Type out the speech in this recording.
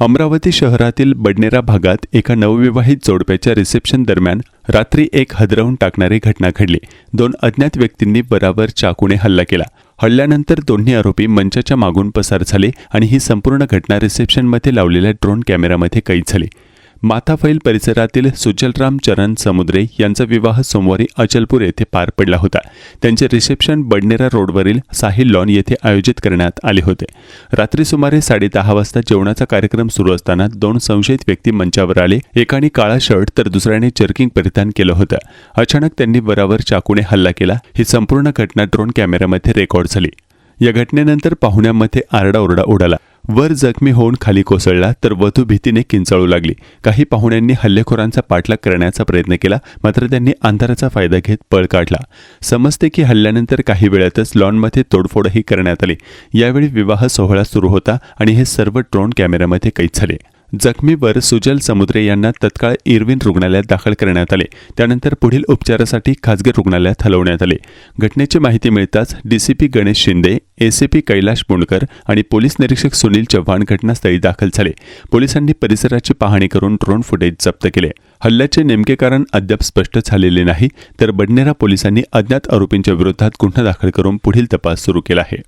अमरावती शहरातील बडनेरा भागात एका नवविवाहित जोडप्याच्या रिसेप्शन दरम्यान रात्री एक हदरवून टाकणारी घटना घडली. दोन अज्ञात व्यक्तींनी बराबर चाकूने हल्ला केला. हल्ल्यानंतर दोन्ही आरोपी मंचाच्या मागून पसार झाले आणि ही संपूर्ण घटना रिसेप्शनमध्ये लावलेल्या ड्रोन कॅमेऱ्यामध्ये कैद झाली. माथाफैल परिसरातील सुजलराम चरण समुद्रे यांचा विवाह सोमवारी अचलपूर येथे पार पडला होता. त्यांचे रिसेप्शन बडनेरा रोडवरील साहिल लॉन येथे आयोजित करण्यात आले होते. रात्री सुमारे साडेदहा वाजता जेवणाचा कार्यक्रम सुरू असताना दोन संशयित व्यक्ती मंचावर आले. एकाने काळा शर्ट तर दुसऱ्याने जर्किंग परिधान केलं होतं. अचानक त्यांनी बराबर चाकूने हल्ला केला. ही संपूर्ण घटना ड्रोन कॅमेऱ्यामध्ये रेकॉर्ड झाली. या घटनेनंतर पाहुण्यांमध्ये आरडाओरडा उडाला. वर जखमी होऊन खाली कोसळला तर वधू भीतीने किंचाळू लागली. काही पाहुण्यांनी हल्लेखोरांचा पाठलाग करण्याचा प्रयत्न केला मात्र त्यांनी अंधाराचा फायदा घेत पळ काढला. समजते की हल्ल्यानंतर काही वेळातच लॉनमध्ये तोडफोडही करण्यात आली. यावेळी विवाह सोहळा सुरू होता आणि हे सर्व ड्रोन कॅमेऱ्यामध्ये कैद झाले. जखमीवर सुजल समुद्रे यांना तत्काळ इरविन रुग्णालयात दाखल करण्यात आले. त्यानंतर पुढील उपचारासाठी खासगी रुग्णालयात हलवण्यात आले. घटनेची माहिती मिळताच डीसीपी गणेश शिंदे एसीपी कैलाश पुणकर आणि पोलीस निरीक्षक सुनील चव्हाण घटनास्थळी दाखल झाले. पोलिसांनी परिसराची पाहणी करून ड्रोन फुटेज जप्त केले. हल्ल्याचे नेमके कारण अद्याप स्पष्ट झालेले नाही तर बडनेरा पोलिसांनी अज्ञात आरोपींच्या विरोधात गुन्हा दाखल करून पुढील तपास सुरू केला आहे.